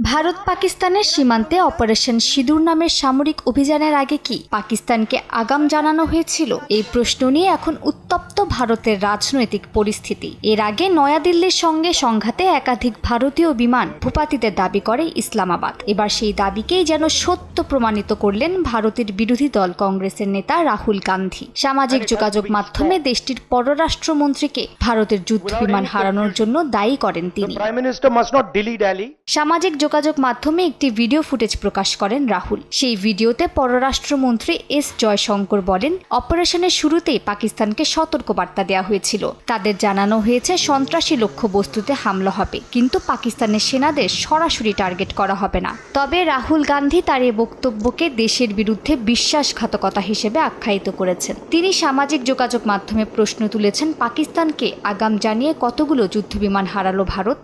ভারত পাকিস্তানের সীমান্তে অপারেশন সিঁদুর নামের সামরিক অভিযানের আগে কি পাকিস্তানকে আগাম জানানো হয়েছিল? এই প্রশ্ন নিয়ে এখন উত্তপ্ত ভারতের রাজনৈতিক পরিস্থিতি। এর আগে নয়াদিল্লির সঙ্গে সংঘাতে একাধিক ভারতীয় বিমান ভূপাতিতের দাবি করে ইসলামাবাদ। এবার সেই দাবিকেই যেন সত্য প্রমাণিত করলেন ভারতের বিরোধী দল কংগ্রেসের নেতা রাহুল গান্ধী। সামাজিক যোগাযোগ মাধ্যমে দেশটির পররাষ্ট্রমন্ত্রীকে ভারতের যুদ্ধ বিমান হারানোর জন্য দায়ী করেন তিনি. সামাজিক যোগাযোগ মাধ্যমে একটি ভিডিও ফুটেজ প্রকাশ করেন রাহুল। সেই ভিডিওতে পররাষ্ট্রমন্ত্রী এস জয়শঙ্কর বলেন অপারেশনের শুরুতেই পাকিস্তানকে সতর্কবার্তা দেওয়া হয়েছিল। তাদের জানানো হয়েছে, সন্ত্রাসী লক্ষ্যবস্তুতে হামলা হবে, কিন্তু পাকিস্তানের সেনাদের সরাসরি টার্গেট করা হবে না। তবে রাহুল গান্ধী তার এই বক্তব্যকে দেশের বিরুদ্ধে বিশ্বাসঘাতকতা হিসেবে আখ্যায়িত করেছেন। তিনি সামাজিক যোগাযোগ মাধ্যমে প্রশ্ন তুলেছেন, পাকিস্তানকে আগাম জানিয়ে কতগুলো যুদ্ধবিমান হারালো ভারত?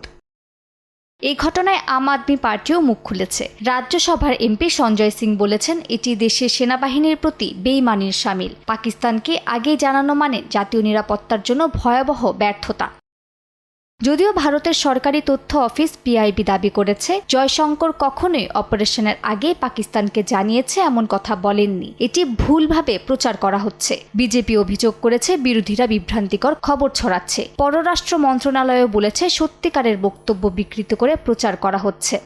এই ঘটনায় আম আদমি পার্টিও মুখ খুলেছে। রাজ্যসভার এমপি সঞ্জয় সিং বলেছেন, এটি দেশের সেনাবাহিনীর প্রতি বেইমানির সামিল। পাকিস্তানকে আগেই জানানো মানে জাতীয় নিরাপত্তার জন্য ভয়াবহ ব্যর্থতা। যদিও ভারতের সরকারি তথ্য অফিস পিআইবি দাবি করেছে, জয়শঙ্কর কখনোই অপারেশনের আগে পাকিস্তানকে জানিয়েছে এমন কথা বলেননি। এটি ভুলভাবে প্রচার করা হচ্ছে। বিজেপি অভিযোগ করেছে, বিরোধীরা বিভ্রান্তিকর খবর ছড়াচ্ছে। পররাষ্ট্র মন্ত্রণালয়ও বলেছে, সত্যিকারের বক্তব্য বিকৃত করে প্রচার করা হচ্ছে।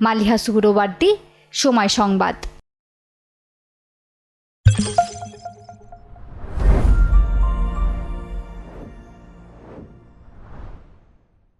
মালিহা সুহরওয়ার্দি সময় সংবাদ।